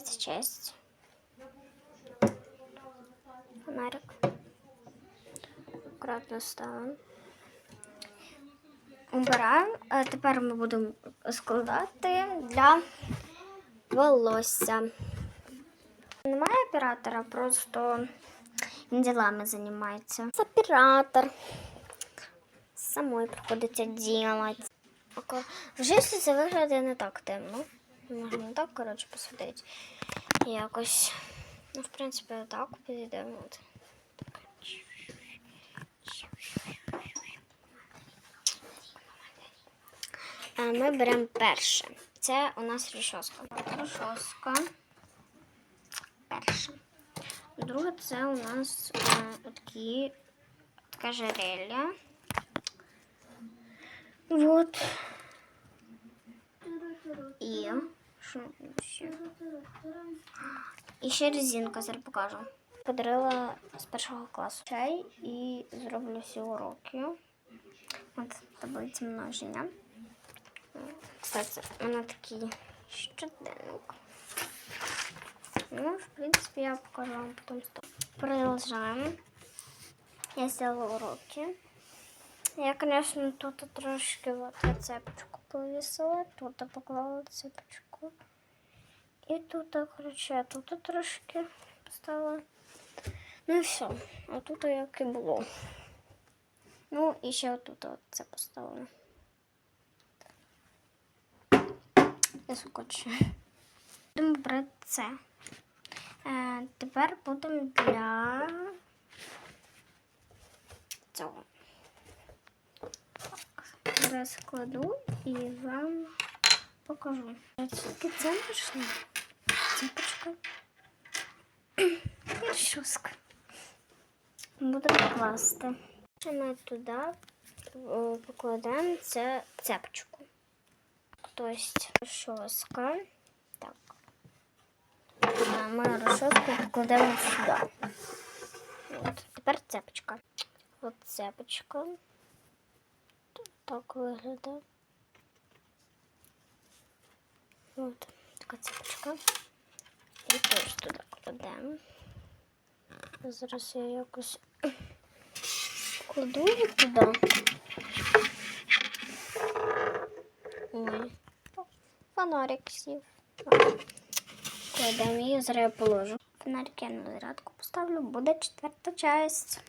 третя часть. Фонарик. Аккуратно ставимо. Убираємо. А тепер ми будемо складати для волосся. Немає оператора, просто ділами займається. Оператор. Самой приходиться делать. Око- В житті це виглядає не так темно. Можна так, коротше, посадити. Якось. Ну, в принципі, так підійде. Ми беремо перше. Це у нас розчоска. Розчоска. Перше. Друге, це у нас е, такі, така жерелья. Вот. І що ще? І ще резинка, зараз покажу. Подарила з першого класу чай і зроблю всі уроки. От таблиця множення. Кстати, вона такий щоденник. Ну, в принципе, я покажу вам потом. что. Продолжаем. Я сделала уроки. Я, конечно, тут трошки вот цепочку повісила, тут поклала цепочку. І тут, короче, я тут трошки поставила. Ну і все. А тут як і було. Ну, і ще отут от це поставила. Я скотчу. Будемо брати це. Е, тепер будемо для цього. Так, зараз кладу і вам покажу. Тільки цепочка. Цепочка. І шуска. Будемо класти. Ми туди о, покладаємо це цепочку. Тобто шоска. Так. Ми розчоску покладемо сюди. От. Тепер цепочка. От цепочка. Так виглядає. От така цепочка. І теж туди кладемо. Зараз я якось кладу її туди. Ой. Фонарик сів. Кладемо її, зараз я положу. Фонарик я на зарядку поставлю, буде четверта часть.